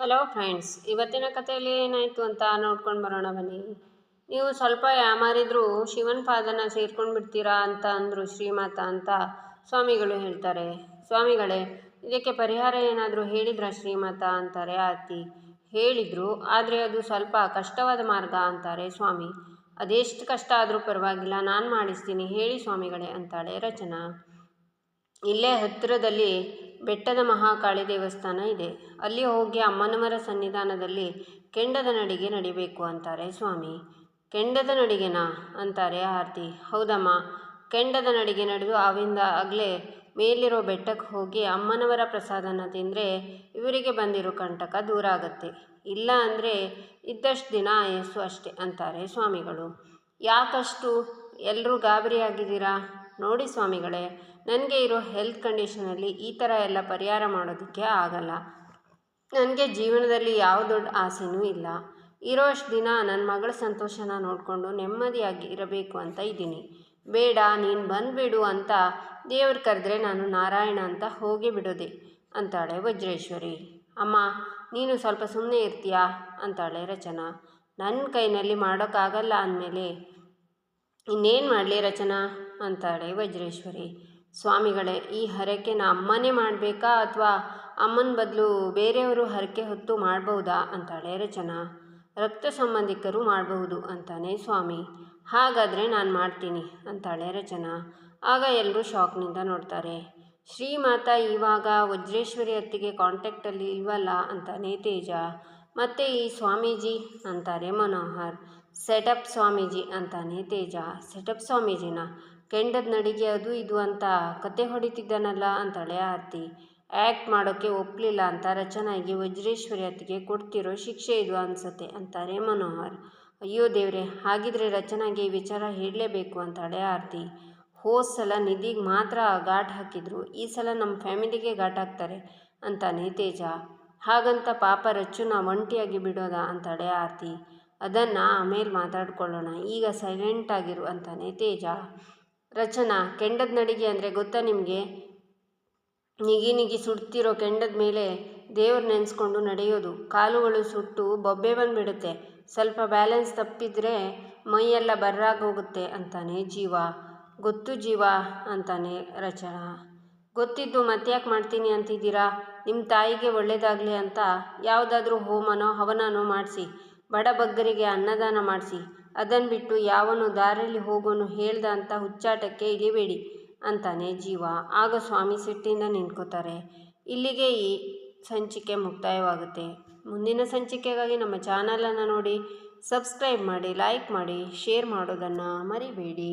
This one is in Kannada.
ಹಲೋ ಫ್ರೆಂಡ್ಸ್, ಇವತ್ತಿನ ಕಥೆಯಲ್ಲಿ ಏನಾಯಿತು ಅಂತ ನೋಡ್ಕೊಂಡು ಬರೋಣ ಬನ್ನಿ. ನೀವು ಸ್ವಲ್ಪ ಯಾಮಾರಿದ್ರೂ ಶಿವನ ಪಾದನ ಸೇರ್ಕೊಂಡು ಬಿಡ್ತೀರಾ ಅಂತ ಅಂದರು ಶ್ರೀಮಾತ ಅಂತ ಸ್ವಾಮಿಗಳು ಹೇಳ್ತಾರೆ. ಸ್ವಾಮಿಗಳೇ, ಇದಕ್ಕೆ ಪರಿಹಾರ ಏನಾದರೂ ಹೇಳಿದ್ರ ಶ್ರೀಮಾತ ಅಂತಾರೆ ಆರ್ತಿ. ಹೇಳಿದರು, ಆದರೆ ಅದು ಸ್ವಲ್ಪ ಕಷ್ಟವಾದ ಮಾರ್ಗ ಅಂತಾರೆ ಸ್ವಾಮಿ. ಅದೆಷ್ಟು ಕಷ್ಟ ಆದರೂ ಪರವಾಗಿಲ್ಲ, ನಾನು ಮಾಡಿಸ್ತೀನಿ, ಹೇಳಿ ಸ್ವಾಮಿಗಳೇ ಅಂತಾಳೆ ರಚನಾ. ಇಲ್ಲೇ ಹತ್ತಿರದಲ್ಲಿ ಬೆಟ್ಟದ ಮಹಾಕಾಳಿ ದೇವಸ್ಥಾನ ಇದೆ. ಅಲ್ಲಿ ಹೋಗಿ ಅಮ್ಮನವರ ಸನ್ನಿಧಾನದಲ್ಲಿ ಕೆಂಡದ ನಡಿಗೆ ನಡಿಬೇಕು ಅಂತಾರೆ ಸ್ವಾಮಿ. ಕೆಂಡದ ನಡಿಗೆನಾ ಅಂತಾರೆ ಆರತಿ. ಹೌದಮ್ಮ. ಕೆಂಡದ ನಡಿಗೆ ನಡೆದು ಅವಿಂದ ಆಗಲೇ ಮೇಲಿರೋ ಬೆಟ್ಟಕ್ಕೆ ಹೋಗಿ ಅಮ್ಮನವರ ಪ್ರಸಾದನ ತಿಂದರೆ ಇವರಿಗೆ ಬಂದಿರೋ ಕಂಟಕ ದೂರ ಆಗುತ್ತೆ. ಇಲ್ಲ ಅಂದರೆ ಇದ್ದಷ್ಟು ದಿನ ಆಯಸ್ಸು ಅಷ್ಟೆ ಅಂತಾರೆ ಸ್ವಾಮಿಗಳು. ಯಾಕಷ್ಟು ಎಲ್ಲರೂ ಗಾಬರಿಯಾಗಿದ್ದೀರಾ ನೋಡಿ ಸ್ವಾಮಿಗಳೇ, ನನಗೆ ಇರೋ ಹೆಲ್ತ್ ಕಂಡೀಷನಲ್ಲಿ ಈ ಥರ ಎಲ್ಲ ಪರಿಹಾರ ಮಾಡೋದಕ್ಕೆ ಆಗಲ್ಲ. ನನಗೆ ಜೀವನದಲ್ಲಿ ಯಾವ ದೊಡ್ಡ ಆಸೆನೂ ಇಲ್ಲ. ಇರೋಷ್ಟು ದಿನ ನನ್ನ ಮಗಳ ಸಂತೋಷನ ನೋಡಿಕೊಂಡು ನೆಮ್ಮದಿಯಾಗಿ ಇರಬೇಕು ಅಂತ ಇದ್ದೀನಿ. ಬೇಡ, ನೀನು ಬಂದುಬಿಡು ಅಂತ ದೇವ್ರು ಕರೆದ್ರೆ ನಾನು ನಾರಾಯಣ ಅಂತ ಹೋಗಿ ಬಿಡೋದೆ, ಅಂತಾಳೆ ವಜ್ರೇಶ್ವರಿ. ಅಮ್ಮ, ನೀನು ಸ್ವಲ್ಪ ಸುಮ್ಮನೆ ಇರ್ತೀಯಾ? ಅಂತಾಳೆ ರಚನಾ. ನನ್ನ ಕೈನಲ್ಲಿ ಮಾಡೋಕ್ಕಾಗಲ್ಲ ಅಂದಮೇಲೆ, ಇನ್ನೇನು ಮಾಡಲಿ ರಚನಾ? ಅಂತಾಳೆ ವಜ್ರೇಶ್ವರಿ. ಸ್ವಾಮಿಗಳೇ, ಈ ಹರಕೆನ ಅಮ್ಮನೇ ಮಾಡಬೇಕಾ ಅಥವಾ ಅಮ್ಮನ ಬದಲು ಬೇರೆಯವರು ಹರಕೆ ಹೊತ್ತು ಮಾಡಬಹುದಾ ಅಂತಾಳೆ ರಚನಾ. ರಕ್ತ ಸಂಬಂಧಿಕರು ಮಾಡಬಹುದು ಅಂತಾನೆ ಸ್ವಾಮಿ. ಹಾಗಾದರೆ ನಾನು ಮಾಡ್ತೀನಿ ಅಂತಾಳೆ ರಚನಾ. ಆಗ ಎಲ್ಲರೂ ಶಾಕ್ನಿಂದ ನೋಡ್ತಾರೆ. ಶ್ರೀಮಾತ ಇವಾಗ ವಜ್ರೇಶ್ವರಿ ಅತ್ತಿಗೆ ಕಾಂಟ್ಯಾಕ್ಟಲ್ಲಿ ಇಲ್ವಲ್ಲ ಅಂತಾನೆ ತೇಜ. ಮತ್ತು ಈ ಸ್ವಾಮೀಜಿ ಅಂತಾರೆ ಮನೋಹರ್. ಸೆಟಪ್ ಸ್ವಾಮೀಜಿ ಅಂತಾನೆ ತೇಜ. ಸೆಟಪ್ ಸ್ವಾಮೀಜಿನ ಕೆಂಡದ ನಡಿಗೆ ಅದು ಇದು ಅಂತ ಕತೆ ಹೊಡಿತಿದ್ದಾನಲ್ಲ ಅಂತಾಳೆ ಆರತಿ. ಆ್ಯಕ್ಟ್ ಮಾಡೋಕ್ಕೆ ಒಪ್ಪಲಿಲ್ಲ ಅಂತ ರಚನಾಗಿ ವಜ್ರೇಶ್ವರಿ ಅತ್ತಿಗೆ ಕೊಡ್ತಿರೋ ಶಿಕ್ಷೆ ಇದು ಅನಿಸುತ್ತೆ ಅಂತಾರೆ ಮನೋಹರ್. ಅಯ್ಯೋ ದೇವ್ರೆ, ಹಾಗಿದ್ರೆ ರಚನಾಗೆ ಈ ವಿಚಾರ ಹೇಳಲೇಬೇಕು ಅಂತಾಳೆ ಆರತಿ. ಹೋದ ಸಲ ನಿಧಿಗೆ ಮಾತ್ರ ಘಾಟ್ ಹಾಕಿದ್ರು, ಈ ಸಲ ನಮ್ಮ ಫ್ಯಾಮಿಲಿಗೆ ಘಾಟ್ ಹಾಕ್ತಾರೆ ಅಂತಾನೆ ತೇಜ. ಹಾಗಂತ ಪಾಪ ರಚ್ಚುನ ಒಂಟಿಯಾಗಿ ಬಿಡೋದಾ ಅಂತಾಳೆ ಆರತಿ. ಅದನ್ನು ಆಮೇಲೆ ಮಾತಾಡ್ಕೊಳ್ಳೋಣ. ಈಗ ಸೈಲೆಂಟ್ ಆಗಿರು ಅಂತಾನೆ ತೇಜ. ರಚನಾ, ಕೆಂಡದ ನಡಿಗೆ ಅಂದರೆ ಗೊತ್ತಾ ನಿಮಗೆ? ನಿಗಿ ನಿಗಿ ಸುಡ್ತಿರೋ ಕೆಂಡದ ಮೇಲೆ ದೇವ್ರು ನೆನೆಸ್ಕೊಂಡು ನಡೆಯೋದು. ಕಾಲುಗಳು ಸುಟ್ಟು ಬೊಬ್ಬೆ ಬಂದುಬಿಡುತ್ತೆ. ಸ್ವಲ್ಪ ಬ್ಯಾಲೆನ್ಸ್ ತಪ್ಪಿದರೆ ಮೈಯೆಲ್ಲ ಬರ್ರಾಗೋಗುತ್ತೆ ಅಂತಾನೆ ಜೀವ. ಗೊತ್ತು ಜೀವ ಅಂತಾನೆ ರಚನಾ. ಗೊತ್ತಿದ್ದು ಮತ್ತ್ಯಾಕೆ ಮಾಡ್ತೀನಿ ಅಂತಿದ್ದೀರಾ? ನಿಮ್ಮ ತಾಯಿಗೆ ಒಳ್ಳೆಯದಾಗಲಿ ಅಂತ ಯಾವುದಾದ್ರೂ ಹೋಮನೋ ಹವನನೋ ಮಾಡಿಸಿ. ಬಡಬಗ್ಗರಿಗೆ ಅನ್ನದಾನ ಮಾಡಿಸಿ ಅದನ್ನು ಬಿಟ್ಟು ಯಾವನು ದಾರಿಯಲ್ಲಿ ಹೋಗೋನು ಹೇಳ್ದ ಅಂತ ಹುಚ್ಚಾಟಕ್ಕೆ ಇಳಿಬೇಡಿ ಅಂತಾನೆ ಜೀವ. ಆಗ ಸ್ವಾಮಿ ಸಿಟ್ಟಿಂದ ನಿಂತ್ಕೋತಾರೆ. ಇಲ್ಲಿಗೆ ಈ ಸಂಚಿಕೆ ಮುಕ್ತಾಯವಾಗುತ್ತೆ. ಮುಂದಿನ ಸಂಚಿಕೆಗಾಗಿ ನಮ್ಮ ಚಾನಲನ್ನು ನೋಡಿ, ಸಬ್ಸ್ಕ್ರೈಬ್ ಮಾಡಿ, ಲೈಕ್ ಮಾಡಿ, ಶೇರ್ ಮಾಡೋದನ್ನು ಮರಿಬೇಡಿ.